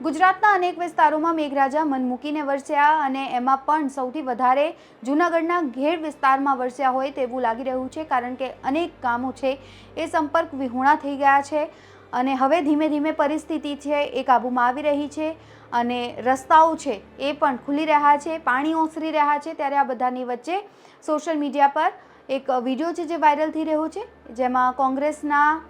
ગુજરાતના અનેક વિસ્તારોમાં મેઘરાજા મન મૂકીને વરસ્યા અને એમાં પણ સૌથી વધારે જૂનાગઢના ઘેડ વિસ્તારમાં વરસ્યા હોય તેવું લાગી રહ્યું છે કારણ કે અનેક ગામો છે એ સંપર્ક વિહોણા થઈ ગયા છે. અને હવે ધીમે ધીમે પરિસ્થિતિ છે એ કાબૂમાં આવી રહી છે અને રસ્તાઓ છે એ પણ ખુલી રહ્યા છે, પાણી ઓસરી રહ્યા છે ત્યારે આ બધાની વચ્ચે સોશિયલ મીડિયા પર એક વીડિયો છે જે વાયરલ થઈ રહ્યો છે, જેમાં કોંગ્રેસના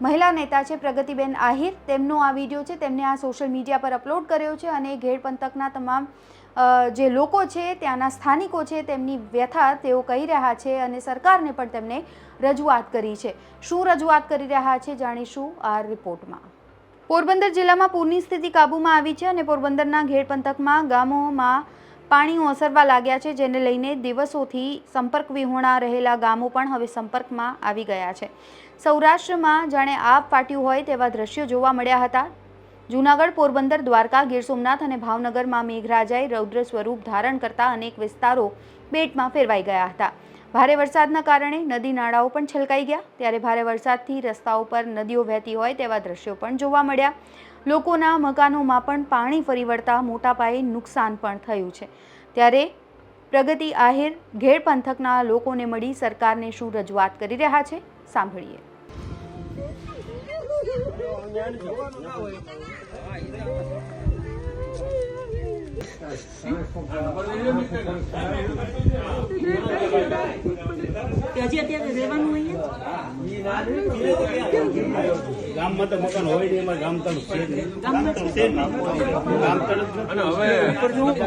મહિલા નેતા છે પ્રગતિબેન આહિર. તેમનો આ વીડિયો છે, તેમને આ સોશિયલ મીડિયા પર અપલોડ કર્યો છે અને ઘેડ પંથકના તમામ જે લોકો છે, ત્યાંના સ્થાનિકો છે, તેમની વ્યથા તેઓ કહી રહ્યા છે અને સરકારને પણ તેમને રજૂઆત કરી છે. શું રજૂઆત કરી રહ્યા છે જાણીશું આ રિપોર્ટમાં. પોરબંદર જિલ્લામાં પૂરની સ્થિતિ કાબૂમાં આવી છે અને પોરબંદરના ઘેડ પંથકમાં ગામોમાં પાણી ઓસરવા લાગ્યા છે, જેને લઈને દિવસોથી સંપર્ક વિહોણા રહેલા ગામો પણ હવે સંપર્કમાં આવી ગયા છે. સૌરાષ્ટ્રમાં જાણે આપ ફાટ્યું હોય તેવા દ્રશ્યો જોવા મળ્યા હતા. જૂનાગઢ પોરબંદર, દ્વારકા, ગીર સોમનાથ અને ભાવનગરમાં મેઘરાજાએ રૌદ્ર સ્વરૂપ ધારણ કરતા અનેક વિસ્તારો બેટમાં ફેરવાઈ ગયા હતા. ભારે વરસાદના કારણે નદી નાળાઓ પણ છલકાઈ ગયા. ત્યારે ભારે વરસાદથી રસ્તાઓ પર નદીઓ વહેતી હોય તેવા દ્રશ્યો પણ જોવા મળ્યા. લોકોના મકાનોમાં પણ પાણી ફરી વળતા મોટા પાયે નુકસાન પણ થયું છે. ત્યારે પ્રગતિ આહિર ઘેર પંથકના લોકોને મળી સરકારને શું રજૂઆત કરી રહ્યા છે, સાંભળીએ. જવાનું ના હોય. હજી અત્યારે રહેવાનું અહીંયા ગામમાં તો મકાન હોય નહીં એમાં ગામ તરફ છે નહીં. ગામમાં છે? છે જ નહીં. ગામ તરફ જ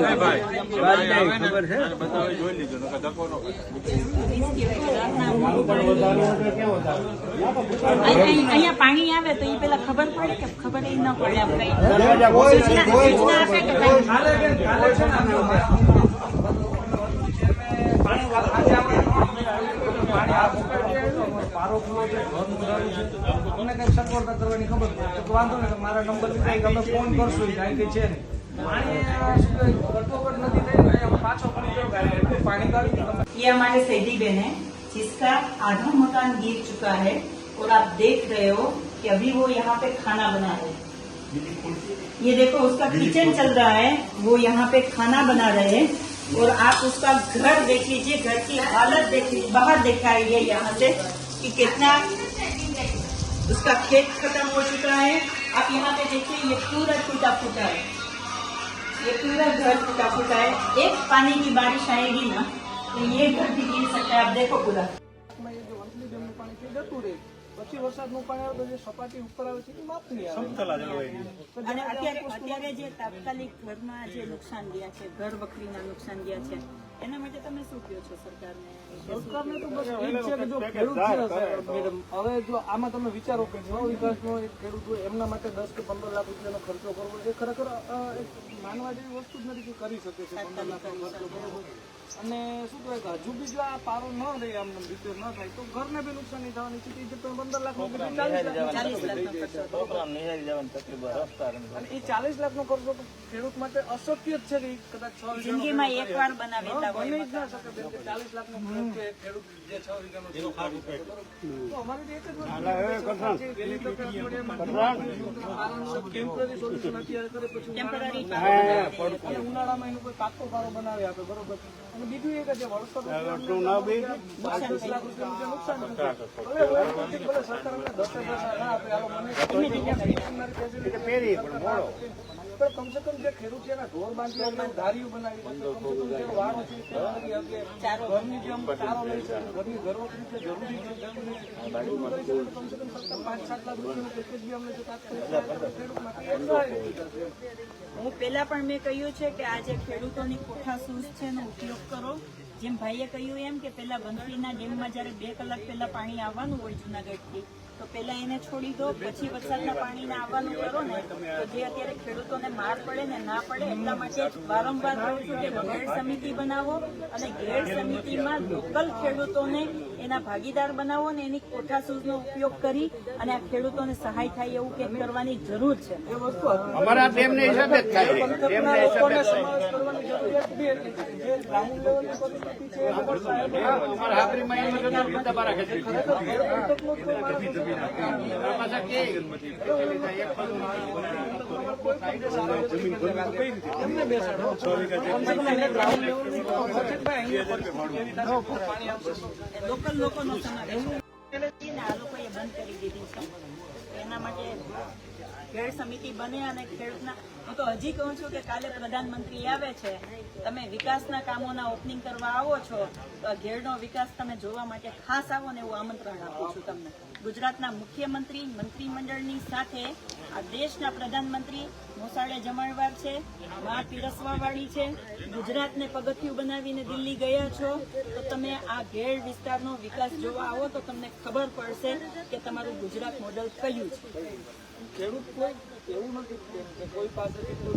ખબર છે બધા જોઈ લીધું નકર ધક્કો ન ખાય. પણ અહીંયા આવે તો એ પેલા ખબર પડે કે ખબર એ ન પડે દરવાજા ખોલી સૂચના સૂચના આપે કે કઈ અમને કઈ સગવડતા કરવાની ખબર પડે તો વાંધો નહીં મારા નંબર કઈ અમે ફોન કરશું ઈ કાંઈ કઈ છે નહીં પાણી આ શું કહેવાય, ગટોગટ નથી થઈ ને અહીંયા પાછો પડી ગયો ગાડી એટલું પાણી કાઢી દીધું. ये हमारे सैदी बहन है जिसका आधा मकान गिर चुका है और आप देख रहे हो कि अभी वो यहाँ पे खाना बना रहे हैं ये देखो उसका किचन चल रहा है। वो यहाँ पे खाना बना रहे हैं। और आप उसका घर देख लीजिए घर की हालत देख लीजिए बाहर दिखाइए यहाँ से कि कितना उसका खेत खत्म हो चुका है। आप यहाँ पे देखिए ये पूरा टूटा फूटा है। ये पूरा घर टूटा फूटा है। एक पानी की बारिश आएगी ना तो ये घर भी गिर सकता है। आप देखो पूरा। પછી વરસાદનું પાણી આવે તો જે સપાટી ઉપર આવે છે એ માપ નહીં આવે. અત્યારે અત્યારે જે તાત્કાલિક ઘરમાં જે નુકસાન ગયા છે ઘર વખરીના નુકસાન ગયા છે એના માટે તમે શું કહો છો સરકારને? સરકારને તો બસ એ છે કે જો ખેડૂત મેડમ હવે જો આમાં તમે વિચારો કે જો વિકાસનો એક ખેડૂત હોય એમના માટે દસ કે પંદર લાખ રૂપિયાનો ખર્ચો કરવો એ ખરેખર માનવા જેવી વસ્તુ જ નથી કે કરી શકે છે પંદર લાખનો ખર્ચો બરોબર અને શું કહેવાય કે હજુ બી જો આ પારો ન રહે આમ રિપેર ન થાય તો ઘરને બી નુકસાની થવાની છે. તો પંદર લાખનું ચાલીસ લાખ ખર્ચો એ ચાલીસ લાખનો ખર્ચો તો ખેડૂત માટે અશક્ય જ છે કે કદાચ છ જિંદગીમાં એક વાર બનાવી બની જ ના શકે કે ચાલીસ લાખ નો ખેડૂત જે છ વીઘાનો છે. તો અમારી એક જ છે, વહેલી તકે અઠવાડિયામાં ટેમ્પરરી સોલ્યુશન અત્યારે કરે પછી ઉનાળામાં એનું કોઈ પાકો પારો બનાવી આપે બરોબર. બીજું એક એટલું ના બે. નુકસાન સરકાર ના આપે મને પેરી પણ મોડો. પણ કમસે કમ જે ખેડૂત છે ઢોર બાંધી ધારીઓ બનાવી વાળો છે. ઘરની જેમ ચારો લઈ છે ઘરની ઘરવખરી છે, જરૂરી છે, કમસે કમ સરકાર પાંચ સાત લાખ રૂપિયાનું પેકેજ બી અમને જો. હું પેલા પણ મેં કહ્યું છે કે આ જે ખેડૂતોની કોઠા સૂઝ છે એનો ઉપયોગ કરો જેમ ભાઈએ કહ્યું એમ કે પેલા વંથલીના ડેમમાં જ્યારે બે કલાક પહેલા પાણી આવવાનું હોય જુનાગઢથી તો પેલા એને છોડી દો, પછી વરસાદના પાણીને આવવાનું કરો ને, તો જે અત્યારે ખેડૂતોને માર પડે ને ના પડે એટલા માટે વારંવાર કહું છું કે ઘેડ સમિતિ બનાવો અને ઘેડ સમિતિમાં લોકલ ખેડૂતોને એના ભાગીદાર બનાવો અને એની કોઠાસૂઝનો ઉપયોગ કરી અને આ ખેડૂતોને સહાય થાય એવું કંઈક કરવાની જરૂર છે. એ વસ્તુ અમારા ડેમને હિસાબે જ થાય. હિસાબે જ એના માટે ખેડ સમિતિ બને અને ખેડૂતના હું તો હજી કહું છું કે કાલે પ્રધાનમંત્રી આવે છે તમે વિકાસના કામોના ઓપનિંગ કરવા આવો છો તો આ ઘેરનો વિકાસ તમે જોવા માટે ખાસ આવો ને એવું આમંત્રણ આપું છું તમને. ગુજરાતના મુખ્યમંત્રી, મંત્રીમંડળની સાથે આ દેશના પ્રધાનમંત્રી મોસાળે જમણવાર છે, માં પીરસવાવાળી છે. ગુજરાતને પગથિયું બનાવીને દિલ્હી ગયા છો, તો તમે આ ઘેર વિસ્તારનો વિકાસ જોવા આવો તો તમને ખબર પડશે કે તમારું ગુજરાત મોડલ કયું છે. ખેડૂત કોઈ એવું નથી કે- કોઈ પાસેથી કોઈ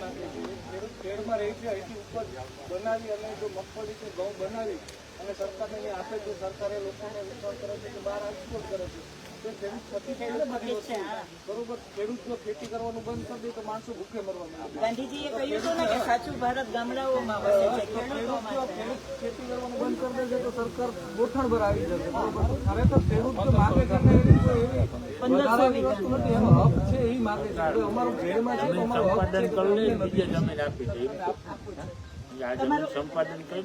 માંગે છે. ખેડૂત ખેડમાં રહી છે, અહીંથી ઉપજ બનાવી અને જો મગફળી કે ઘઉં બનાવી અને સરકારને અહીંયા આપે છે સરકારે લોકોને વિશ્વાસ કરે છે કે બહાર એક્સપોર્ટ કરે છે. તો ખેડૂત બરોબર ખેતી કરવાનું બંધ કરી દે તો માણસો ભૂખે મરવા ગાંધીજીએ કહ્યું હતું ને કે સાચું ભારત ગામડાઓમાં વસે છે ખેડૂત જો ખેતી કરવાનું બંધ કરી દેશે તો સરકાર ગોઠણ પર આવી જશે. બરોબર ખરેખર ખેડૂત જો માગે છે ને એની કોઈ એવી વસ્તુ નથી. એનો હક છે એ માગે છે. અમારું ઘેરમાં છે તો અમારો હક છે તો અમને નથી. તમારું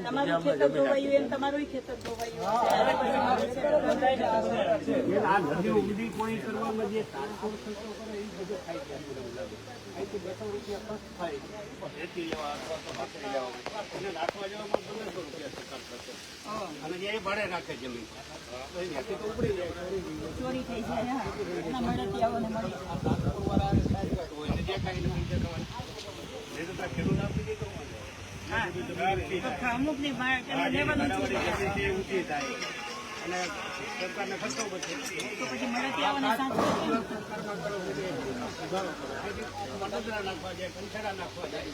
તમારું ખેતર ધોવાયું એમ તમારું ખેતર ધોવાયું નદી ઉગડી કોઈ કરવામાં જે તારખોડ ખર્ચો કરે એ બધો ખાઈ જાય અહીંથી બસો રૂપિયા ખર્ચ થાય. ખેતી લેવા અથવા તો બકરી લેવા એને નાખવા જવામાં પંદરસો રૂપિયા ખર્ચે અને જે એ ભાડે નાખે જમીન. ચોરી થઈ જાય હા. એના મળતિયાઓને મળી. જે કાંઈ ખેડૂત આપી દે તો હા અમુકની લેવાનું ઊંચી થાય અને સરકારને ખર્ચો બચે તો પછી મળતિયાઓને સાચવે નાખવા જાય કંઠેડા નાખવા જાય.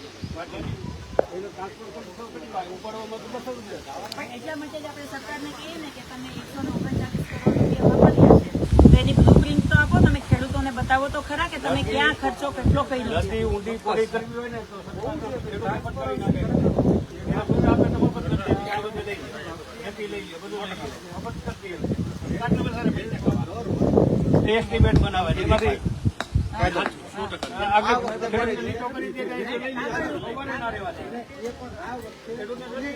એનો ટ્રાન્સપોર્ટ ખર્ચ તો કેટલી થાય ઉપાડવામાં તો બસો રૂપિયા એટલા માટે જ આપણે સરકારને કહીએ ને કે તમે એકસો ઓગણચાલીસ કરોડ રૂપિયા વાપર્યા છે તો એની બ્લુપ્રિન્ટ તો આપો તમે ખેડૂતોને બતાવો તો ખરા કે તમે ક્યાં ખર્ચો કેટલો કર્યો છે? ઊંડી પડી કરવી હોય ને તો એસ્ટિમેટ બનાવે એમાંથી ખેડૂતને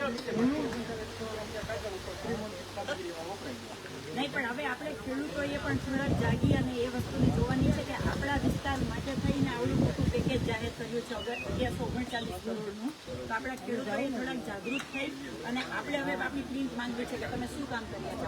નહીં, પણ હવે આપણે ખેડૂતોએ પણ થોડાક જાગી અને એ વસ્તુને જોવાની છે કે આપણા વિસ્તાર માટે થઈને આવડું મોટું પેકેજ જાહેર કર્યું છે અગિયારસો ઓગણચાલીસ કરોડનું. તો આપણા ખેડૂતોએ થોડાક જાગૃત થઈ અને આપણે હવે આપણી પ્રિન્ટ માંગવી છે કે તમે શું કામ કર્યા છે?